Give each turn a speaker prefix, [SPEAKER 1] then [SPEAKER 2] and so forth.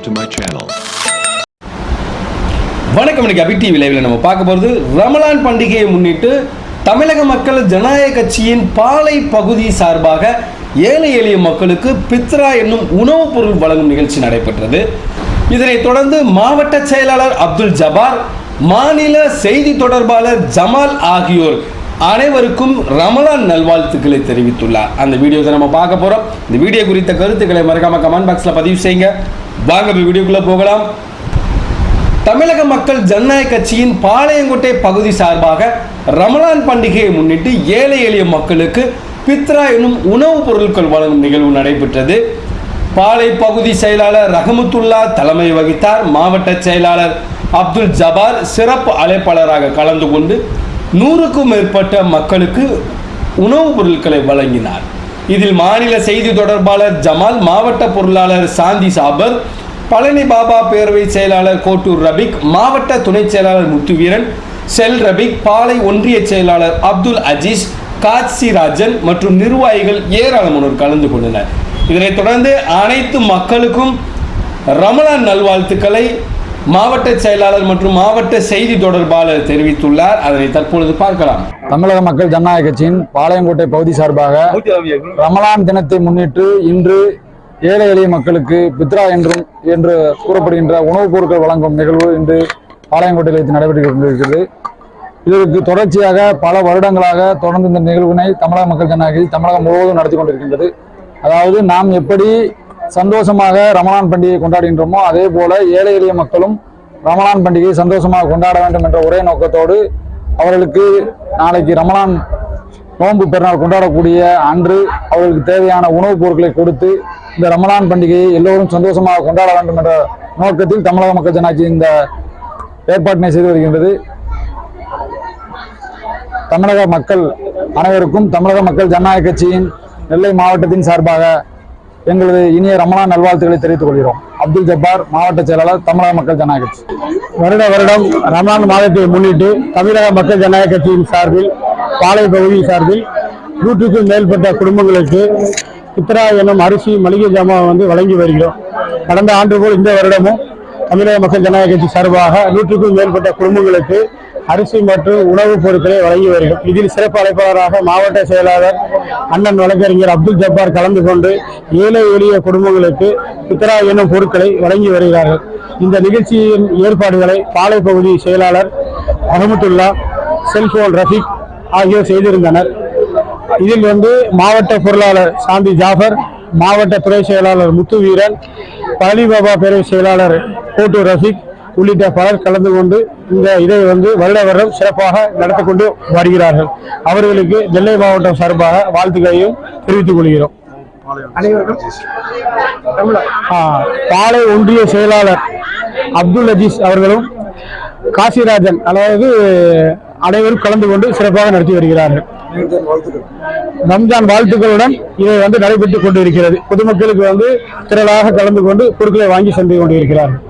[SPEAKER 1] subscribe to my channel.
[SPEAKER 2] வணக்கம் இன்னைக்கு அபி TV லைவ்ல நம்ம பார்க்க போகிறது ரமலான் பண்டிகையை முன்னிட்டு தமிழக மக்கள் ஜனநாயக கட்சியின் பாலை பகுதி சார்பாக ஏழை எளிய மக்களுக்கு பித்ரா என்னும் உணவுப் பொருள் வழங்கும் நிகழ்ச்சி நடைபெற்றது. இதனைத் தொடர்ந்து மாவட்ட செயலாளர் அப்துல் ஜபார் மாநில செய்தி தொடர்பாளர் ஜமால் ஆகியோர் அனைவருக்கும் ரமலான் நல்வாழ்த்துக்களை தெரிவித்துள்ளார். அந்த வீடியோவை நம்ம பார்க்க போறோம். இந்த வீடியோ குறித்த கருத்துக்களை மறக்காம கமெண்ட் பாக்ஸ்ல பதிவு செய்யுங்க. வாங்க வீடியோக்குள்ளே போகலாம். தமிழக மக்கள் ஜனநாயக கட்சியின் பாளையங்கோட்டை பகுதி சார்பாக ரமலான் பண்டிகையை முன்னிட்டு ஏழை எளிய மக்களுக்கு பித்ரா என்னும் உணவுப் பொருட்கள் வழங்கும் நிகழ்வு நடைபெற்றது. பாளை பகுதி செயலாளர் ரஹமத்துல்லா தலைமை வகித்தார். மாவட்ட செயலாளர் அப்துல் ஜபார் சிறப்பு அழைப்பாளராக கலந்து கொண்டு நூறுக்கும் மேற்பட்ட மக்களுக்கு உணவுப் பொருட்களை வழங்கினார். இதில் மாநில செய்தி தொடர்பாளர் ஜமால் மாவட்ட பொருளாளர் சாந்தி சாபர் பழனி பாபா பேரவை செயலாளர் கோட்டூர் ரபிக் மாவட்ட துணைச் செயலாளர் முத்துவீரன் செல் ரபிக் பாலை ஒன்றிய செயலாளர் அப்துல் அஜீஸ் காட்சி ராஜன் மற்றும் நிர்வாகிகள் ஏராளமானோர் கலந்து கொண்டனர். இதனைத் தொடர்ந்து அனைத்து மக்களுக்கும் ரமலான் நல்வாழ்த்துக்களை மாவட்ட செயலாளர் மற்றும் மாவட்ட செய்தி தொடர்பாளர் தெரிவித்துள்ளார். அதனை தற்பொழுது பார்க்கலாம்.
[SPEAKER 3] தமிழக மக்கள் ஜனநாயக கட்சியின் பாளையங்கோட்டை பகுதி சார்பாக ரமலான் தினத்தை முன்னிட்டு இன்று ஏழை எளிய மக்களுக்கு பித்ரா என்றும் என்று கூறப்படுகின்ற உணவுப் பொருட்கள் வழங்கும் நிகழ்வு இன்று பாளையங்கோட்டையில் வைத்து நடைபெற்று கொண்டிருக்கிறது. இதற்கு தொடர்ச்சியாக பல வருடங்களாக தொடர்ந்து இந்த நிகழ்வினை தமிழக மக்கள் ஜனநாயக கட்சி தமிழகம் முழுவதும் நடத்தி கொண்டிருக்கின்றது. அதாவது நாம் எப்படி சந்தோஷமாக ரமலான் பண்டிகையை கொண்டாடுகின்றோமோ அதே போல ஏழை எளிய மக்களும் ரமலான் பண்டிகையை சந்தோஷமாக கொண்டாட வேண்டும் என்ற ஒரே நோக்கத்தோடு அவர்களுக்கு நாளைக்கு ரமலான் நோன்பு பெருநாள் கொண்டாடக்கூடிய அன்று அவர்களுக்கு தேவையான உணவுப் பொருட்களை கொடுத்து இந்த ரமலான் பண்டிகையை எல்லோரும் சந்தோஷமாக கொண்டாட வேண்டும் என்ற நோக்கத்தில் தமிழக மக்கள் ஜனாட்சி இந்த ஏற்பாட்டினை செய்து வருகின்றது. தமிழக மக்கள் அனைவருக்கும் தமிழக மக்கள் ஜனநாயக கட்சியின் நெல்லை மாவட்டத்தின் சார்பாக எங்களது இனிய ரமணா நல்வாழ்த்துக்களை தெரிவித்துக் கொள்கிறோம். அப்துல் ஜப்பார் மாவட்ட செயலாளர் தமிழக மக்கள் ஜனநாயக கட்சி.
[SPEAKER 4] வருட வருடம் ரமணான் மாதத்தை முன்னிட்டு தமிழக மக்கள் ஜனநாயக கட்சியின் சார்பில் பாலை பகுதி சார்பில் நூற்றுக்கும் மேற்பட்ட குடும்பங்களுக்கு சித்ரா எனும் அரிசி மளிகை ஜாமான் வந்து வழங்கி வருகிறோம். கடந்த ஆண்டு போல் இந்த வருடமும் தமிழக மக்கள் ஜனநாயக கட்சி சார்பாக நூற்றுக்கும் மேற்பட்ட குடும்பங்களுக்கு அரிசி மற்றும் உணவுப் பொருட்களை வழங்கி வருகிறோம். இதில் சிறப்பு அழைப்பாளராக மாவட்ட செயலாளர் அண்ணன் வழக்கறிஞர் அப்துல் ஜப்பார் கலந்து கொண்டு ஏழை எளிய குடும்பங்களுக்கு பித்ரா எனும் பொருட்களை வழங்கி வருகிறார்கள். இந்த நிகழ்ச்சியின் ஏற்பாடுகளை பாலை பகுதி செயலாளர் அகமத்துல்லா செல்போன் ரஃபிக் ஆகியோர் செய்திருந்தனர். இதில் வந்து மாவட்ட பொருளாளர் சாந்தி ஜாஃபர் மாவட்ட துறை செயலாளர் முத்து வீரன் பழனி பாபா பேரவை செயலாளர் கோட்டூர் ரஃபிக் உள்ளிட்ட பலர் கலந்து கொண்டு இந்த இதை வந்து வருட வருடம் சிறப்பாக நடத்தி கொண்டு வருகிறார்கள். அவர்களுக்கு நெல்லை மாவட்டம் சார்பாக வாழ்த்துக்களையும் தெரிவித்துக் கொள்கிறோம். பாலை பாளை ஒன்றிய செயலாளர் அப்துல் அஜீஸ் அவர்களும் காசிராஜன் அதாவது அனைவரும் கலந்து கொண்டு சிறப்பாக நடத்தி வருகிறார்கள். ரம்ஜான் வாழ்த்துக்களுடன் இதை வந்து நடைபெற்றுக் கொண்டிருக்கிறது. பொதுமக்களுக்கு வந்து திரளாக கலந்து கொண்டு பொருட்களை வாங்கி சென்று கொண்டிருக்கிறார்கள்.